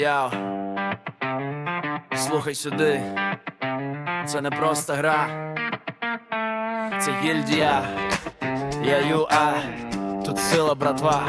Яу. Слухай сюди. Це не просто гра. Це гільдія. Я ЮА. Тут сила, братва.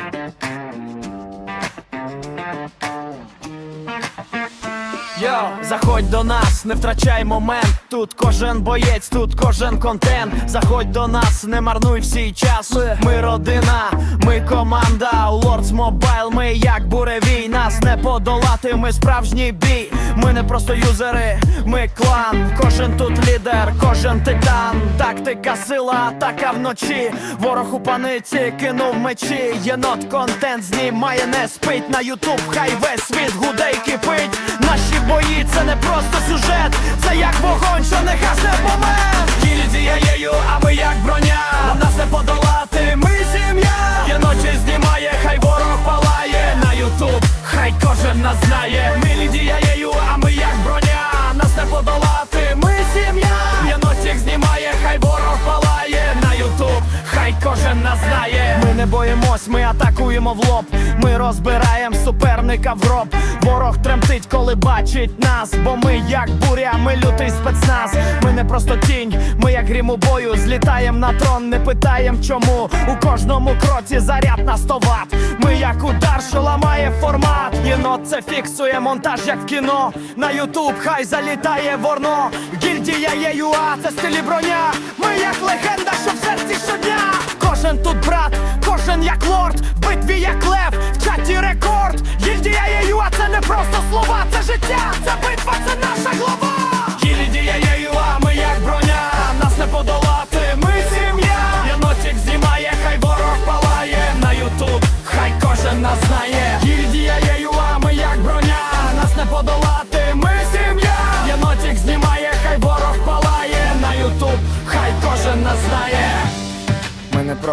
Йо, заходь до нас, не втрачай момент. Тут кожен боєць, тут кожен контент. Заходь до нас, не марнуй всій час. Ми родина, ми команда. Lords Mobile, ми як буревій. Нас не подолати, ми справжній бій. Ми не просто юзери, ми клан. Кожен тут лідер, кожен титан. Тактика, сила, атака вночі. Ворог у паниці кинув мечі. Єнот контент знімає, не спить на Ютуб. Хай весь світ гуде й кипить. Наші бої це не просто сюжет, це як вогонь, що не гасне помер. Гільдія єю, ми атакуємо в лоб. Ми розбираємо суперника в гроб. Ворог тремтить, коли бачить нас. Бо ми як буря, ми лютий спецназ. Ми не просто тінь, ми як грім у бою. Злітаєм на трон, не питаєм чому. У кожному кроці заряд на 100 ватт. Ми як удар, що ламає формат. Єнот це фіксує монтаж, як в кіно. На Ютуб хай залітає ворно. Гільдія є ЮА, це стилі броня. Ми як легенда, що в серці щодня. Кожен тут брат, кожен як лорд, битві як лев, в чаті рекорд. Гільдія є ЮА, це не просто слова, це життя, це битва, це наша глава.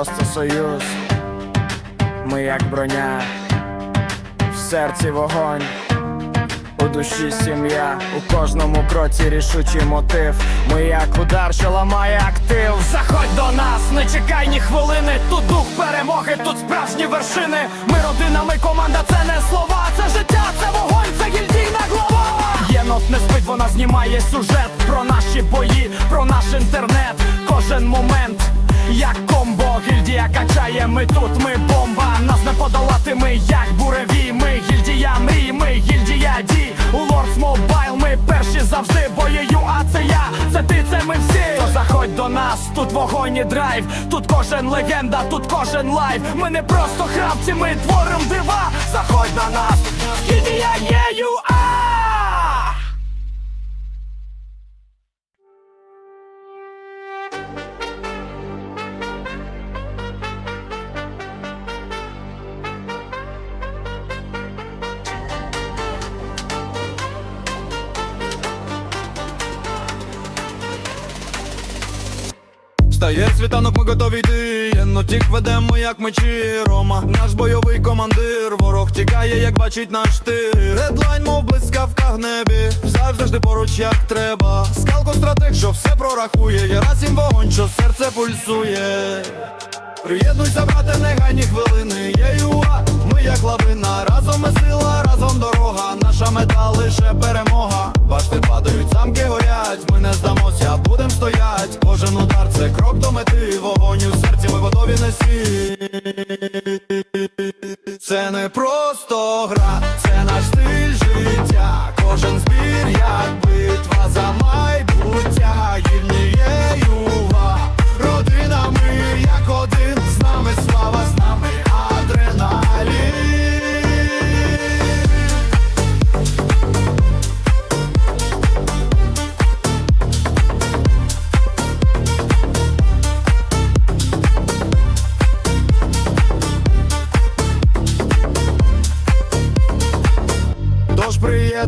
Просто союз, ми як броня, в серці вогонь, у душі сім'я, у кожному кроці рішучий мотив. Ми як удар, що ламає актив. Заходь до нас, не чекай ні хвилини. Тут дух перемоги, тут справжні вершини. Ми родина, ми команда, це не слова, це життя, це вогонь, це гільдійна глава. Єнот не спить, вона знімає сюжет про наші бої, про наш інтернет. Кожен момент. Як гільдія качає, ми тут, ми бомба, нас не подолати, ми як буреві, ми гільдія мрій, ми гільдія дій, у Lords Mobile ми перші завжди боєю, а це я, це ти, це ми всі. То заходь до нас, тут вогонь і драйв, тут кожен легенда, тут кожен лайв. Ми не просто хравці, ми творим дива. Заходь на нас, гільдія Стає світанок, ми готові йти. Єнотік ведемо, як мечі Рома, наш бойовий командир Ворог тікає, як бачить наш тир. Редлайн, мов блискавка в небі. Завжди поруч, як треба. Скалко стратег, що все прорахує. Єрасім вогонь, що серце пульсує. Приєднуйся, брате, негайні хвилини. Є ЮА, ми як лавина. Разом ми сила, разом дорога. Наша мета лише перемога. Башти падають, замки горять. Ми не здамося, будем стоять. Кожен удар це крок до мети Вогонь у серці, ми готові на Це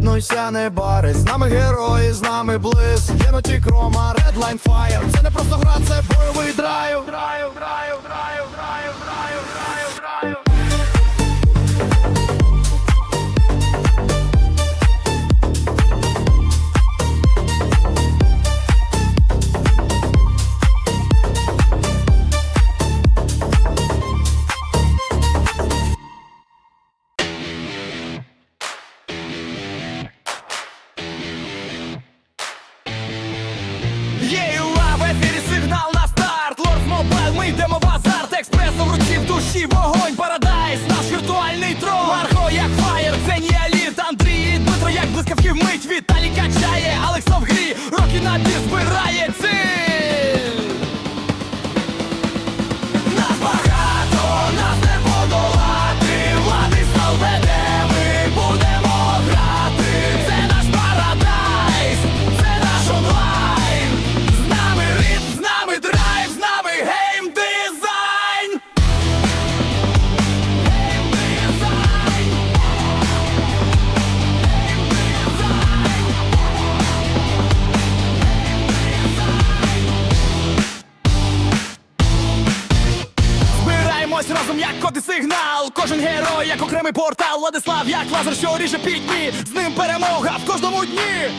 приєднуйся, не барись, з нами герої, з нами близ. Єноті Крома, редлайн фаєр Це не просто гра, це бойовий драйв, і вмить Коди сигнал. Кожен герой, як окремий портал. Владислав, як лазер, що ріже пітьмі. З ним перемога в кожному дні.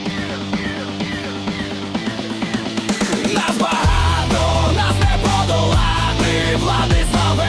Нас багато, нас не подолати. Владислав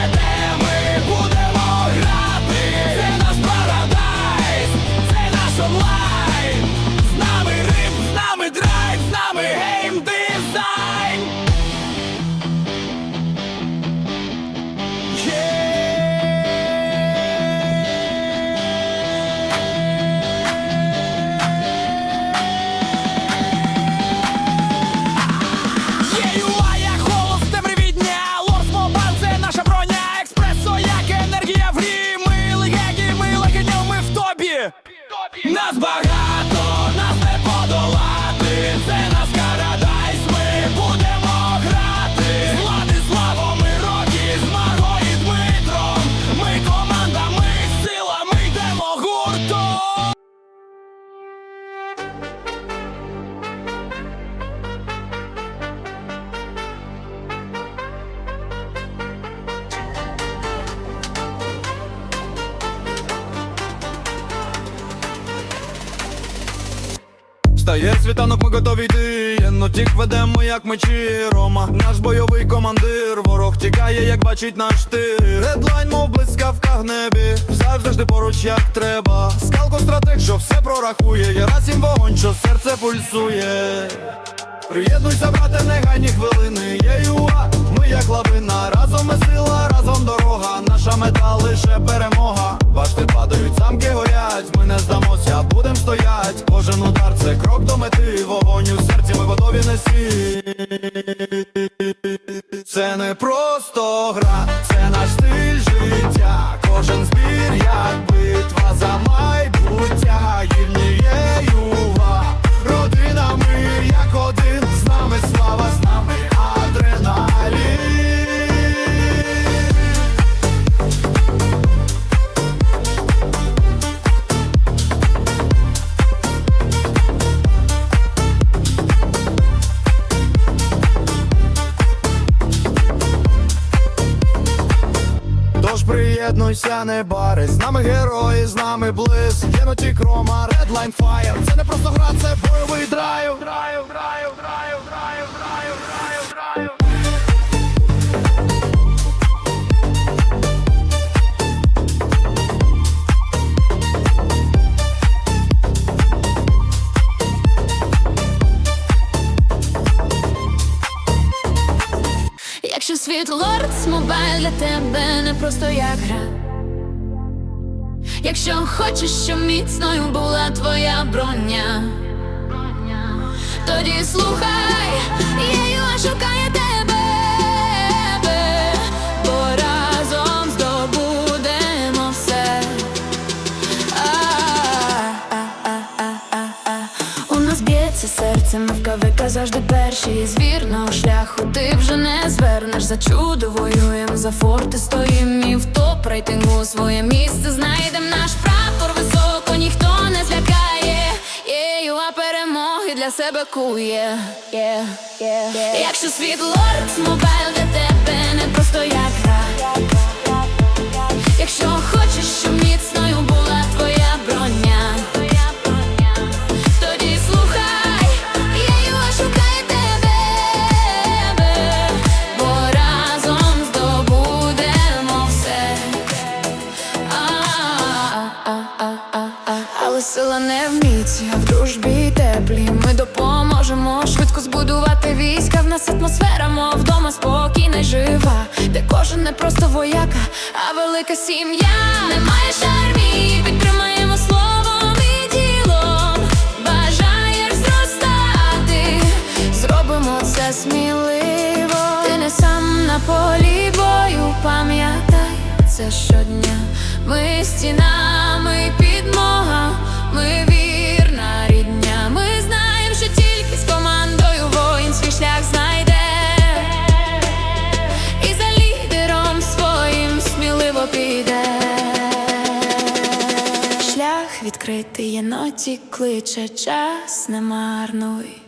Стає світанок, ми готові йти. Єнотік ведемо, як мечі Рома, наш бойовий командир Ворог тікає, як бачить наш тир. Редлайн, мов блискавка в небі. Завжди поруч, як треба. Скалко стратег, що все прорахує. Є раз їм вогонь, що серце пульсує. Приєднуйся, брате, негайні хвилини. Є юа, ми як лавина. Разом ми сила, разом дорога. Наша мета лише перемога. Башти падають, замки горять. Ми не здамося, це крок до мети Вогонь у серці, ми готові несі Це не просто гра, Тож не барись. З нами герої, з нами близ. Єноті Крома, Redline Fire. Це не просто гра, це бойовий Драйв, драйв, драйв, драйв, світ Лордс Мобайл для тебе не просто як гра. Якщо хочеш, щоб міцною була твоя броня, тоді слухай, завжди перші з вірного шляху ти вже не звернеш за чудо воюєм, за форти стоїм і в топ рейтингу своє місце знайдем наш прапор високо, ніхто не злякає. Єю, а перемоги для себе кує. Yeah, yeah, yeah. Якщо світ лорд, мобайл для тебе не просто як гра. Якщо хочеш, щоб атмосфера, мов вдома спокійна й жива, де кожен не просто вояка, а велика сім'я немає шармі, підтримаємо словом і ділом. Бажаєш зростати, зробимо це сміливо. Ти не сам на полі бою, пам'ятай це щодня. Ми стінами підмо. Єноті кличе час не марнуй.